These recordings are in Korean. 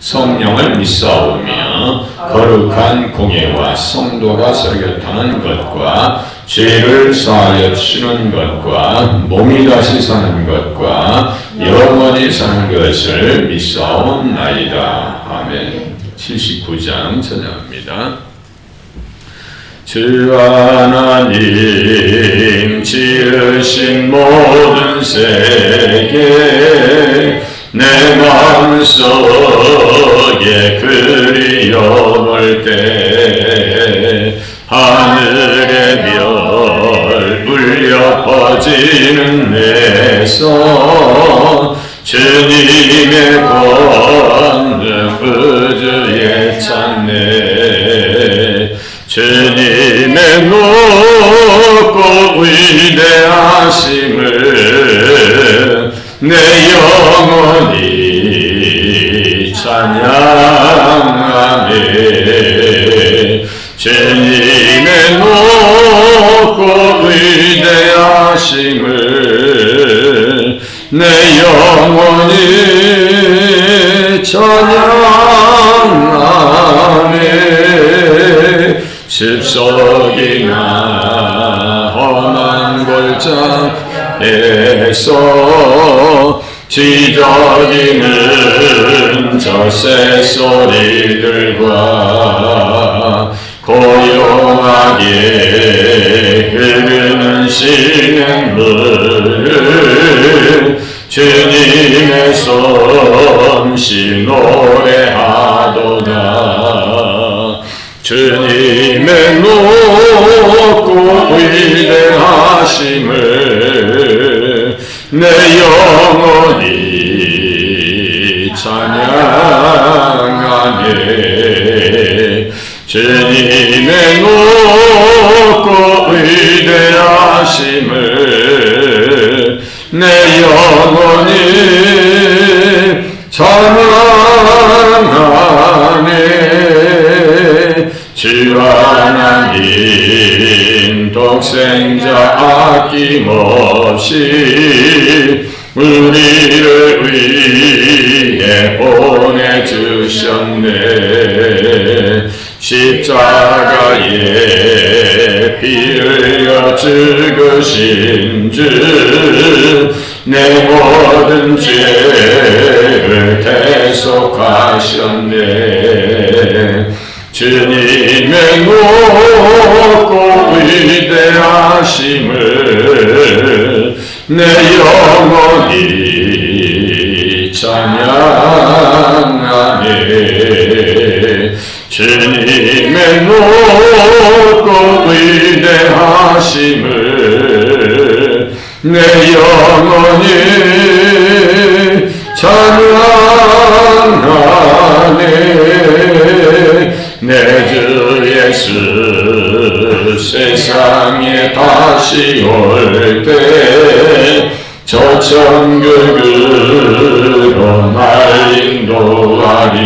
성령을 믿사오며 거룩한 공예와 성도가 서교타는 것과 죄를 사하여 치는 것과 몸이 다시 사는 것과 영원히 사는 것을 믿사옵나이다. 아멘 79장 전합니다. 주 하나님 지으신 모든 세계 내 마음속에 그리워볼 때 하늘의 별 울려 퍼지는 내서 주님의 권능 우주에 찾네 주님의 높고 위대하심을 내 영혼이 찬양하네. 주님의 높고 위대하심을 내 영혼이 찬양하네. 습속이나 험한 골짜 에서 지저귀는 저 새소리들과 고요하게 찬양하네. 주님의 높고 위대하심을 내 영혼이 찬양하네. 주 하나님 독생자 아낌없이 우리를 위 해 보내주셨네. 십자가에 피 흘려 죽으신 주 내 모든 죄를 대속하셨네. 주님의 높고 위대하심을 내 영혼이 찬양하네 주님의 높고 위대하심을 내 영혼이 찬양하네. 내 주 예수 세상에 다시 올때 저 천국으로 날 인도하리.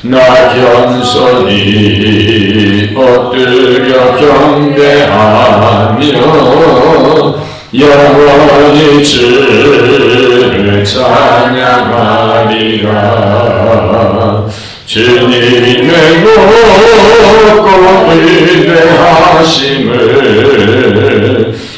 나 겸손히 엎드려 경배하며 영원히 주를 찬양하리라. 주님의 높고 위대하심을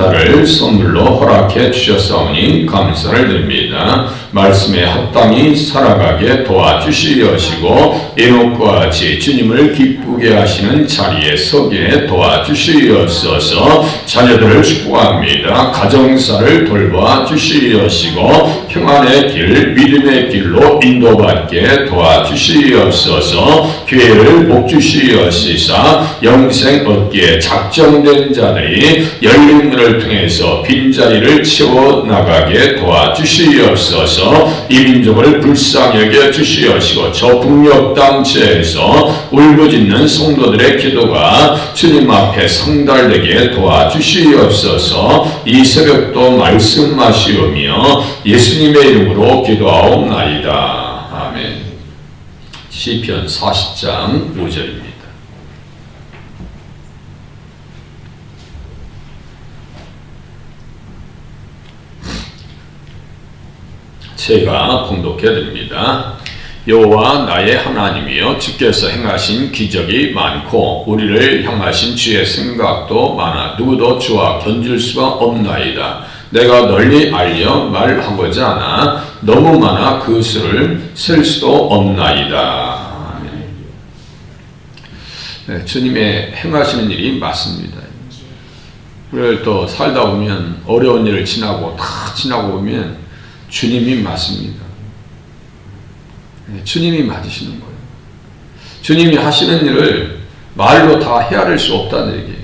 한 달을 선물로 허락해 주셨사오니 감사를 드립니다. 말씀에 합당히 살아가게 도와주시옵시고 에녹과 같이 주님을 기쁘게 하시는 자리에 서게 도와주시옵소서. 자녀들을 축복합니다. 가정사를 돌봐 주시옵시고 평안의 길, 믿음의 길로 인도받게 도와주시옵소서. 교회를 복주시옵시사 영생 얻기에 작정된 자들이 열린 문을 통해서 빈자리를 채워나가게 도와주시옵소서 이 민족을 불쌍히 여겨 주시옵시고 저 북녘 땅지에서 울부짖는 성도들의 기도가 주님 앞에 성달되게 도와주시옵소서 이 새벽도 말씀하시오며 예수님의 이름으로 기도하옵나이다. 아멘 시편 40장 5절입니다. 제가 봉독해 드립니다. 여호와 나의 하나님이여 주께서 행하신 기적이 많고 우리를 향하신 주의 생각도 많아 누구도 주와 견줄 수가 없나이다. 내가 널리 알려 말하고자 하나 너무 많아 그 수를 셀 수도 없나이다. 네, 주님의 행하시는 일이 맞습니다. 우리를 또 살다 보면 어려운 일을 지나고 다 지나고 보면 주님이 맞습니다. 네, 주님이 맞으시는 거예요. 주님이 하시는 일을 말로 다 헤아릴 수 없다는 얘기예요.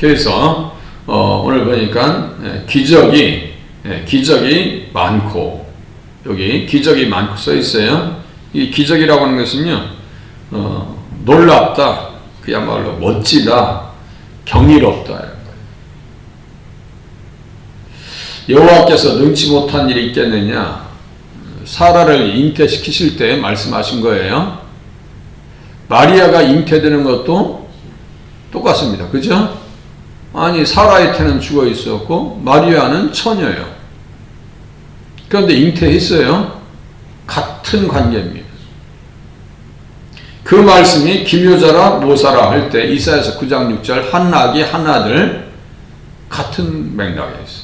그래서 어, 오늘 보니까 예, 기적이 예, 기적이 많고 여기 기적이 많고 써 있어요. 이 기적이라고 하는 것은요 어, 놀랍다, 그야말로 멋지다, 경이롭다. 여호와께서 능치 못한 일이 있겠느냐? 사라를 잉태시키실 때 말씀하신 거예요. 마리아가 잉태되는 것도 똑같습니다. 그죠? 아니 사라의 태는 죽어 있었고 마리아는 처녀예요. 그런데 잉태했어요. 같은 관계입니다. 그 말씀이 기묘자라 모사라 할 때 이사야서 9장 6절 한 낙이 한 아들 같은 맥락에 있어요.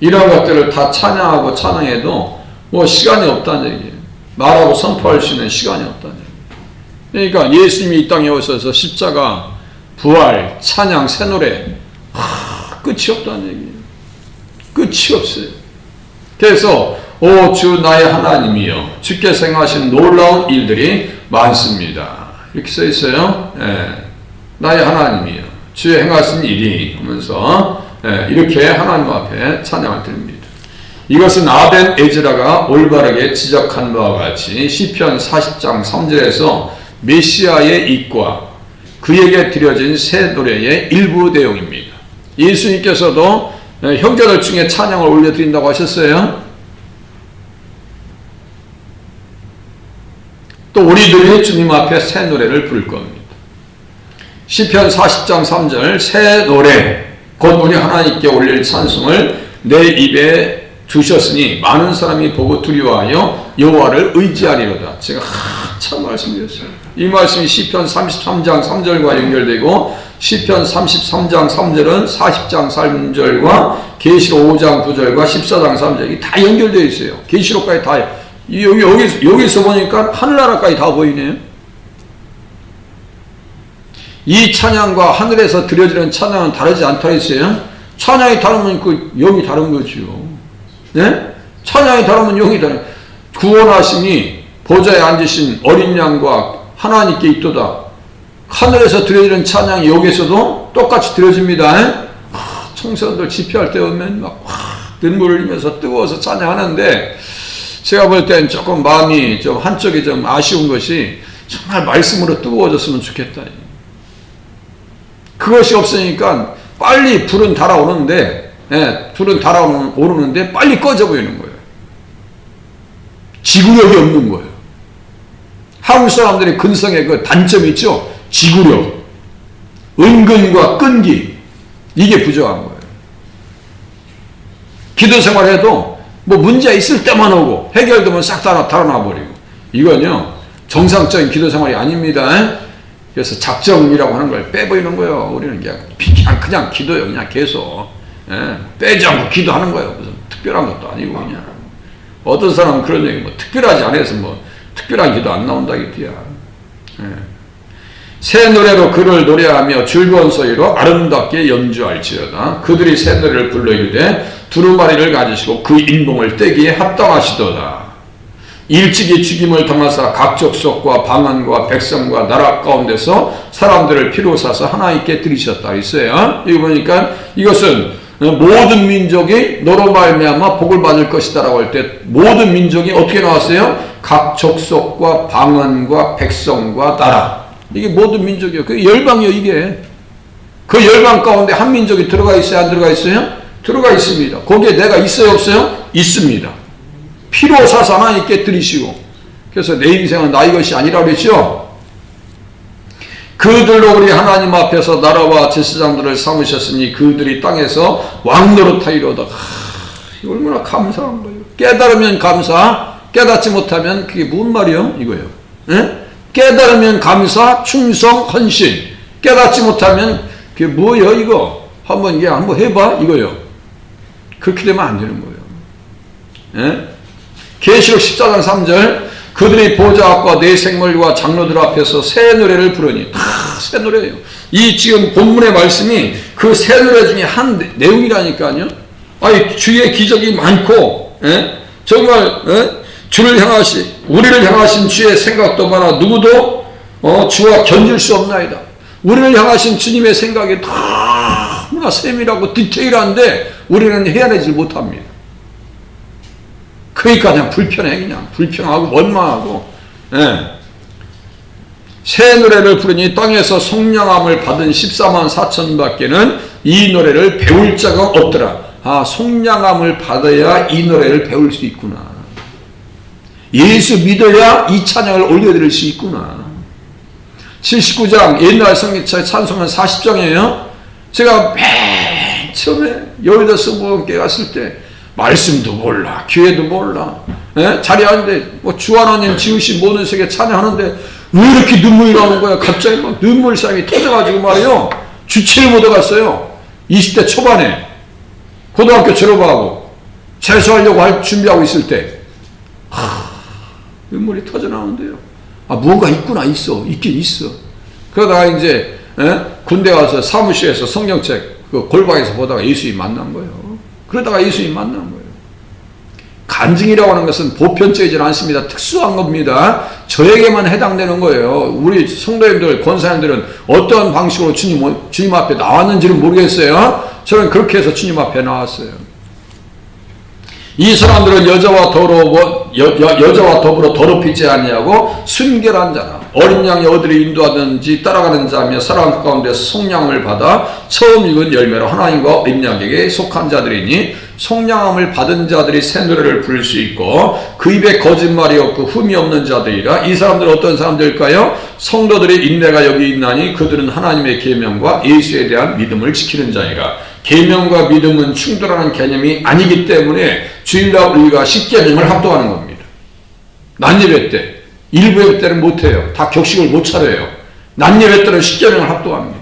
이런 것들을 다 찬양하고 찬양해도 뭐 시간이 없다는 얘기예요. 말하고 선포할 수 있는 시간이 없다는 얘기예요. 그러니까 예수님이 이 땅에 오셔서 십자가, 부활, 찬양, 새 노래 하, 끝이 없다는 얘기예요. 끝이 없어요. 그래서 오 주 나의 하나님이여 주께 생하신 놀라운 일들이 많습니다. 이렇게 써 있어요. 예, 나의 하나님이여 주의 행하신 일이 하면서 예, 이렇게 하나님 앞에 찬양을 드립니다. 이것은 아벤 에즈라가 올바르게 지적한 바와 같이 시편 40장 3절에서 메시아의 입과 그에게 드려진 새 노래의 일부 내용입니다. 예수님께서도 예, 형제들 중에 찬양을 올려드린다고 하셨어요. 또 우리들이 주님 앞에 새 노래를 부를 겁니다. 시편 40장 3절 새 노래 곧 우리 하나님께 올릴 찬송을 내 입에 두셨으니 많은 사람이 보고 두려워하여 여호와를 의지하리로다. 제가 한참 말씀드렸어요. 이 말씀이 시편 33장 3절과 연결되고 시편 33장 3절은 40장 3절과 계시록 5장 9절과 14장 3절이 다 연결되어 있어요. 계시록까지 다 여기 여기 여기서 보니까 하늘나라까지 다 보이네요. 이 찬양과 하늘에서 드려지는 찬양은 다르지 않다 했어요. 찬양이 다르면 그 영이 다른 거죠. 네? 찬양이 다르면 영이 다른. 구원하심이 보좌에 앉으신 어린 양과 하나님께 있도다. 하늘에서 드려지는 찬양이 여기서도 똑같이 드려집니다. 아, 청소년들 집회할 때 오면 막 눈물을 흘리면서 뜨거워서 찬양하는데 제가 볼 땐 조금 마음이 좀 한쪽이 좀 아쉬운 것이 정말 말씀으로 뜨거워졌으면 좋겠다. 그것이 없으니까 빨리 불은 달아오는데, 예, 불은 달아오르는데 빨리 꺼져 보이는 거예요. 지구력이 없는 거예요. 한국 사람들의 근성의 그 단점이 있죠? 지구력. 은근과 끈기. 이게 부족한 거예요. 기도 생활해도 뭐 문제 있을 때만 오고 해결되면 싹 다 달아나 버리고. 이건요, 정상적인 기도 생활이 아닙니다. 그래서 작정이라고 하는 걸 빼버리는 거예요. 우리는 그냥, 그냥, 기도요. 그냥 계속. 예, 빼지 않고 기도하는 거예요. 무슨. 특별한 것도 아니고 그냥 어떤 사람은 그런 얘기 뭐 특별하지 않아서 뭐 특별한 기도 안 나온다 이거야. 예. 새 노래로 그를 노래하며 즐거운 소리로 아름답게 연주할지어다. 그들이 새 노래를 불러 이르되 두루마리를 가지시고 그 인봉을 떼기에 합당하시도다. 일찍이 죽임을 당하사 각 족속과 방언과 백성과 나라 가운데서 사람들을 피로 사서 하나님께 드리셨다 있어요. 이거 보니까 이것은 모든 민족이 너로 말미암아 복을 받을 것이다라고 할 때 모든 민족이 어떻게 나왔어요? 각 족속과 방언과 백성과 나라 이게 모든 민족이요. 그 열방이요 이게 그 열방 가운데 한 민족이 들어가 있어요 안 들어가 있어요? 들어가 있습니다. 거기에 내가 있어요 없어요? 있습니다. 피로 하나님께 드리시고 그래서 내 인생은 나의 것이 아니라 그랬죠. 그들로 우리 하나님 앞에서 나라와 제사장들을 삼으셨으니 그들이 땅에서 왕노릇하이로다. 하, 얼마나 감사한 거예요. 깨달으면 감사, 깨닫지 못하면 그게 뭔 말이요? 이거예요. 예? 깨달으면 감사, 충성, 헌신. 깨닫지 못하면 그게 뭐예요? 이거 한번 이게 한번 해봐 이거요. 그렇게 되면 안 되는 거예요. 예? 계시록 14장 3절 그들이 보좌 앞과 내 생물과 장로들 앞에서 새 노래를 부르니 다새 노래예요. 이 지금 본문의 말씀이 그 새 노래 중에 한 내- 내용이라니까요. 아니 주의 기적이 많고 예? 정말 예? 주를 향하신 우리를 향하신 주의 생각도 많아 누구도 어, 주와 견질 수 없나이다. 우리를 향하신 주님의 생각이 너무나 세밀하고 디테일한데 우리는 헤아내지 못합니다. 그러니까 그냥 불편해 그냥. 불평하고 원망하고. 예. 새 노래를 부르니 땅에서 속량함을 받은 14만 4천 밖에는 이 노래를 배울 자가 없더라. 아 속량함을 받아야 이 노래를 배울 수 있구나. 예수 믿어야 이 찬양을 올려드릴 수 있구나. 79장 옛날 성경책 찬송은 40장이에요. 제가 맨 처음에 여의도 성공학교 갔을 때 말씀도 몰라, 기회도 몰라. 예? 자리에 앉는데 뭐 주 하나님 지으신 모든 세계 찬양하는데 왜 이렇게 눈물이 나오는 거야? 갑자기 막 눈물상이 터져가지고 말이요. 주체를 못 해갔어요. 20대 초반에 고등학교 졸업하고 재수하려고 할 준비하고 있을 때 하, 눈물이 터져 나오는데요. 아 뭔가 있구나 있어 있긴 있어. 그러다가 이제 예? 군대 가서 사무실에서 성경책 그 골방에서 보다가 예수님 만난 거예요. 그러다가 예수님 만난 거예요. 간증이라고 하는 것은 보편적이지 않습니다. 특수한 겁니다. 저에게만 해당되는 거예요. 우리 성도님들, 권사님들은 어떤 방식으로 주님, 주님 앞에 나왔는지는 모르겠어요. 저는 그렇게 해서 주님 앞에 나왔어요. 이 사람들은 여자와 더러워 여, 여, 여자와 더불어 더럽히지 아니하고 순결한 자라 어린 양이 어디를 인도하든지 따라가는 자며 사람 가운데 속량을 받아 처음 익은 열매로 하나님과 임양에게 속한 자들이니 속량함을 받은 자들이 새 노래를 부를 수 있고 그 입에 거짓말이 없고 흠이 없는 자들이라 이 사람들은 어떤 사람들일까요? 성도들의 인내가 여기 있나니 그들은 하나님의 계명과 예수에 대한 믿음을 지키는 자이라 계명과 믿음은 충돌하는 개념이 아니기 때문에 주일날 우리가 십계명을 합동하는 겁니다. 난예배 때, 일부 예배 때는 못해요. 다 격식을 못 차려요. 난예배 때는 십계명을 합동합니다.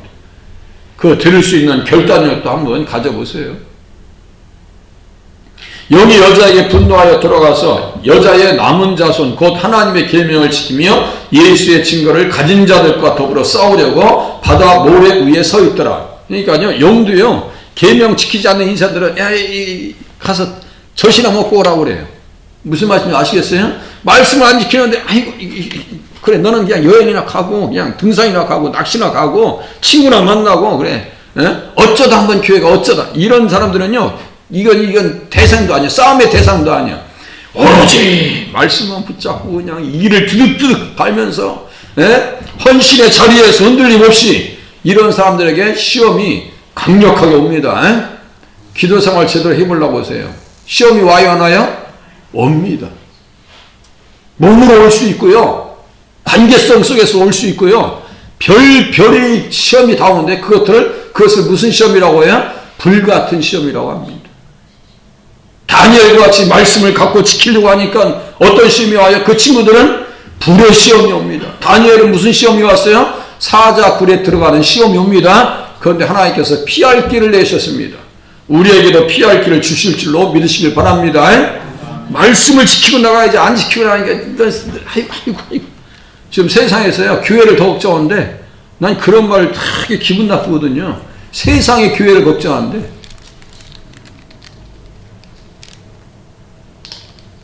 그 들을 수 있는 결단력도 한번 가져보세요. 여기 여자에게 분노하여 들어가서 여자의 남은 자손 곧 하나님의 계명을 지키며 예수의 증거를 가진 자들과 더불어 싸우려고 바다 모래 위에 서 있더라. 그러니까요, 영도요. 계명 지키지 않는 인사들은 야, 이, 가서 젖이나 먹고 오라고 그래요. 무슨 말씀인지 아시겠어요? 말씀을 안 지키는데 아이고 그래 너는 그냥 여행이나 가고 그냥 등산이나 가고 낚시나 가고 친구나 만나고 그래 에? 어쩌다 한번 교회가 어쩌다 이런 사람들은요 이건 이건 대상도 아니야 싸움의 대상도 아니야 오로지 말씀만 붙잡고 그냥 이를 두둑두둑 밟면서 에? 헌신의 자리에서 흔들림 없이 이런 사람들에게 시험이 강력하게 옵니다. 에? 기도 생활 제대로 해보려고 하세요. 시험이 와요, 안 와요? 옵니다. 몸으로 올 수 있고요. 관계성 속에서 올 수 있고요. 별, 별의 시험이 다 오는데 그것들을, 그것을 무슨 시험이라고 해요? 불같은 시험이라고 합니다. 다니엘과 같이 말씀을 갖고 지키려고 하니까 어떤 시험이 와요? 그 친구들은 불의 시험이 옵니다. 다니엘은 무슨 시험이 왔어요? 사자 굴에 들어가는 시험이 옵니다. 그런데 하나님께서 피할 길을 내셨습니다. 우리에게도 피할 길을 주실 줄로 믿으시길 바랍니다. 말씀을 지키고 나가야지 안 지키고 나가니까 아이고 아이고 지금 세상에서요 교회를 더 걱정하는데 난 그런 말 되게 기분 나쁘거든요. 세상의 교회를 걱정하는데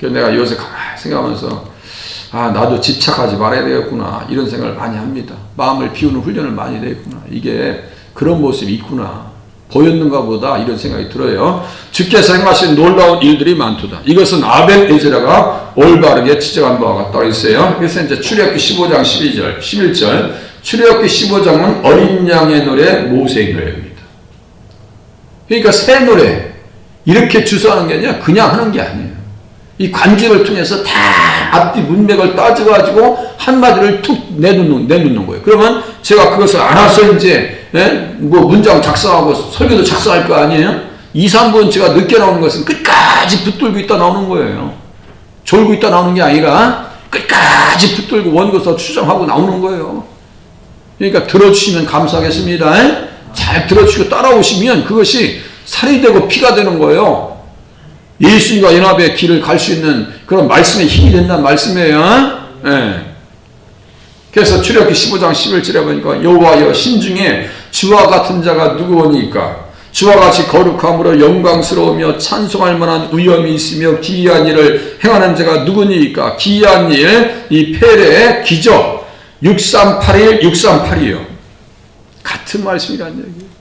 그래서 내가 요새 생각하면서 아 나도 집착하지 말아야 되겠구나 이런 생각을 많이 합니다. 마음을 비우는 훈련을 많이 되겠구나 이게 그런 모습이 있구나 보였는가 보다 이런 생각이 들어요. 주께서 행하신 놀라운 일들이 많도다. 이것은 아벨 에즈라가 올바르게 지적한 바와 같다 있어요. 그래서 이제 출애굽기 15장 12절 11절 출애굽기 15장은 어린 양의 노래 모세의 노래입니다. 그러니까 새 노래 이렇게 주소하는 게 아니라 그냥 하는 게 아니에요. 이 관계를 통해서 다 앞뒤 문맥을 따져가지고 한마디를 툭 내놓는, 내놓는 거예요. 그러면 제가 그것을 알아서 이제, 예? 뭐 문장 작성하고 설교도 작성할 거 아니에요? 2, 3분 제가 늦게 나오는 것은 끝까지 붙들고 있다 나오는 거예요. 졸고 있다 나오는 게 아니라 끝까지 붙들고 원고서 추정하고 나오는 거예요. 그러니까 들어주시면 감사하겠습니다. 예? 잘 들어주시고 따라오시면 그것이 살이 되고 피가 되는 거예요. 예수님과 연합의 길을 갈 수 있는 그런 말씀의 힘이 된다는 말씀이에요. 예. 그래서 출애굽기 15장 11절에 보니까 여호와여 신중에 주와 같은 자가 누구오니까 주와 같이 거룩함으로 영광스러우며 찬송할 만한 위엄이 있으며 기이한 일을 행하는 자가 누구니까 기이한 일, 이 페레 기적 6381, 638이요. 같은 말씀이란 얘기예요.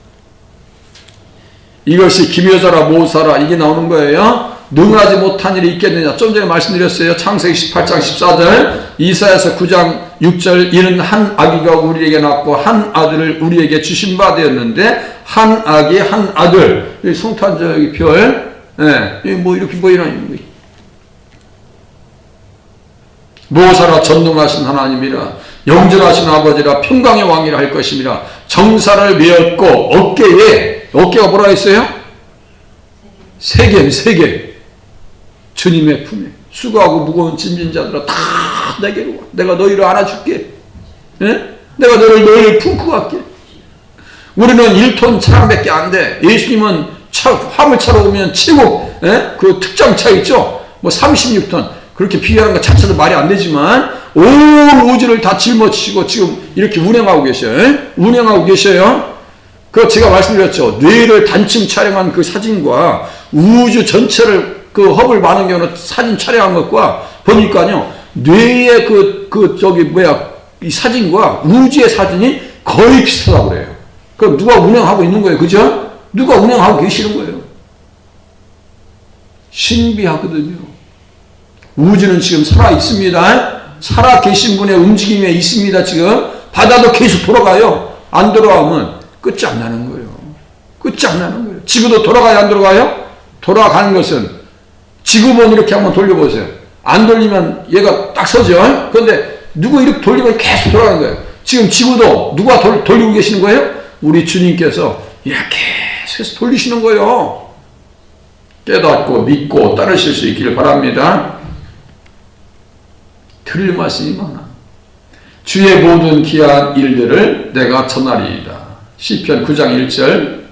이것이 기묘자라 모사라 이게 나오는 거예요. 능하지 못한 일이 있겠느냐. 좀 전에 말씀드렸어요. 창세기 18장 14절, 이사야서 9장 6절, 이는 한 아기가 우리에게 낳고 한 아들을 우리에게 주신 바 되었는데 한 아기 한 아들. 이 성탄절기 별, 예, 뭐 이렇게 보이는 모사라 전능하신 하나님이라 영전하신 아버지라 평강의 왕이라 할 것입니다. 정사를 메었고 어깨에 어깨가 뭐라 했어요? 세계 세계 주님의 품에 수고하고 무거운 짐진 자들아 다 내게로 와. 내가 너희를 안아줄게. 예? 내가 너를 너희를 품고 갈게. 우리는 1톤 차량밖에 안 돼. 예수님은 차, 화물차로 오면 최고 예? 그 특장 차 있죠. 뭐 36톤 그렇게 비교하는 것 자체도 말이 안 되지만 온 우주를 다 짊어지시고 지금 이렇게 운행하고 계셔요. 예? 운행하고 계셔요. 그 제가 말씀드렸죠. 뇌를 단층 촬영한 그 사진과 우주 전체를 그 허블 많은 경우는 사진 촬영한 것과 보니까요. 뇌의 그, 그, 저기, 뭐야, 이 사진과 우주의 사진이 거의 비슷하다고 그래요. 그럼 누가 운영하고 있는 거예요. 그죠? 누가 운영하고 계시는 거예요. 신비하거든요. 우주는 지금 살아 있습니다. 살아 계신 분의 움직임에 있습니다. 지금 바다도 계속 돌아가요. 안 돌아가면 끝이 안 나는 거예요. 끝이 안 나는 거예요. 지구도 돌아가요, 안 돌아가요? 돌아가는 것은 지구본 이렇게 한번 돌려보세요. 안 돌리면 얘가 딱 서죠. 그런데 누구 이렇게 돌리면 계속 돌아가는 거예요. 지금 지구도 누가 돌, 돌리고 계시는 거예요? 우리 주님께서 이렇게 계속 돌리시는 거예요. 깨닫고 믿고 따르실 수 있기를 바랍니다. 들을 말씀이 많아. 주의 모든 귀한 일들을 내가 전하리이다. 시편 9장 1절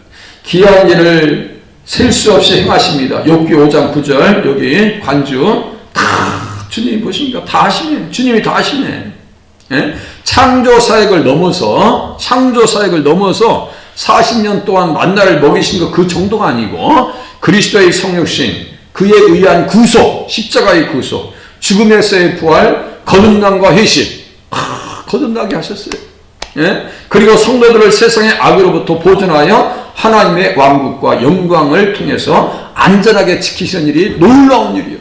귀한 일을 셀 수 없이 행하십니다. 욥기 5장 9절 여기 관주 다 주님이 보시니까 다 하시네. 주님이 다 하시네. 예? 창조 사역을 넘어서 창조 사역을 넘어서 40년 동안 만나를 먹이신 것 그 정도가 아니고 그리스도의 성육신 그에 의한 구속 십자가의 구속 죽음에서의 부활 거듭남과 회심 아, 거듭나게 하셨어요. 예? 그리고 성도들을 세상의 악으로부터 보존하여 하나님의 왕국과 영광을 통해서 안전하게 지키시는 일이 놀라운 일이요.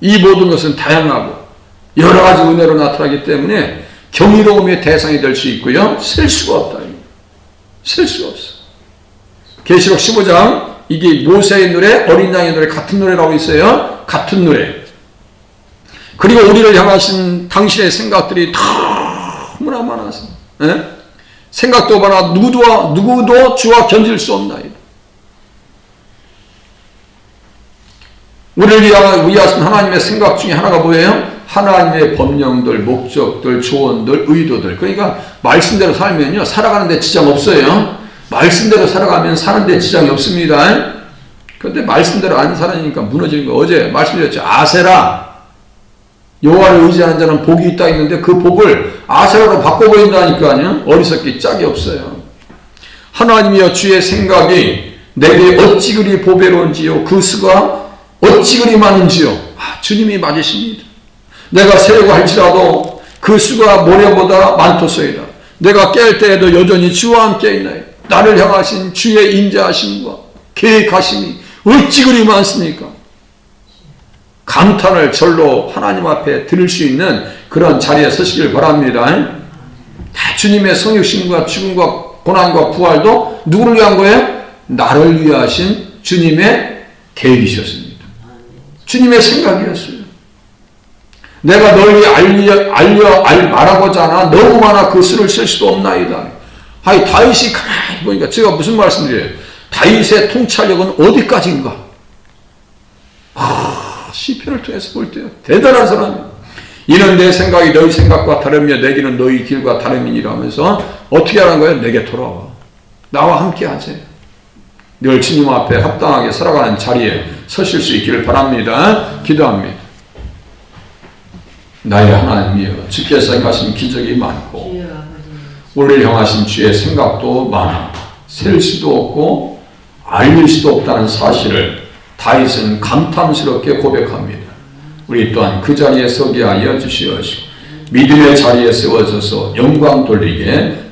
이 모든 것은 다양하고 여러 가지 은혜로 나타나기 때문에 경이로움의 대상이 될 수 있고요. 셀 수가 없다. 셀 수가 없어. 계시록 15장 이게 모세의 노래, 어린 양의 노래 같은 노래라고 있어요. 같은 노래. 그리고 우리를 향하신 당신의 생각들이 너무나 많아서 예? 생각도 많아 누구도 누구도 주와 견딜 수 없나이다. 우리를 위하신 하나님의 생각 중에 하나가 뭐예요? 하나님의 법령들, 목적들, 조언들, 의도들. 그러니까 말씀대로 살면요 살아가는 데 지장 없어요. 말씀대로 살아가면 사는 데 지장이 없습니다. 그런데 말씀대로 안 살아니까 무너지는 거. 어제 말씀드렸죠. 아세라. 여호와를 의지하는 자는 복이 있다 했는데 그 복을 아세라로 바꿔버린다니까요. 어리석기 짝이 없어요. 하나님이여 주의 생각이 내게 어찌 그리 보배로운지요. 그 수가 어찌 그리 많은지요. 아, 주님이 맞으십니다. 내가 세려고 할지라도 그 수가 모래보다 많도소이다. 내가 깰 때에도 여전히 주와 함께 있나요. 나를 향하신 주의 인자하심과 계획하심이 어찌 그리 많습니까? 감탄을 절로 하나님 앞에 들을 수 있는 그런 자리에 서시길 바랍니다. 다 주님의 성육신과 죽음과 고난과 부활도 누구를 위한 거예요? 나를 위하신 주님의 계획이셨습니다. 주님의 생각이었어요. 내가 널리 알려, 알려, 알, 말하고자 하나 너무 많아 그 수를 쓸 수도 없나이다. 아니, 다윗이 가만히 보니까 제가 무슨 말씀드려요? 다윗의 통찰력은 어디까지인가? 아, 시편을 통해서 볼 때요. 대단한 사람. 이는 내 생각이 너희 생각과 다르며 내 길은 너희 길과 다름이니라 하면서 어떻게 하는 거예요? 내게 돌아와. 나와 함께 하세요. 늘 주님 앞에 합당하게 살아가는 자리에 서실 수 있기를 바랍니다. 기도합니다. 나의 하나님이여 주께서 행하신 기적이 많고 우리를 향하신 주의 생각도 많아 셀 수도 없고 알릴 수도 없다는 사실을 다윗은 감탄스럽게 고백합니다. 우리 또한 그 자리에 서게 하여 주시옵시고 믿음의 자리에 세워져서 영광 돌리게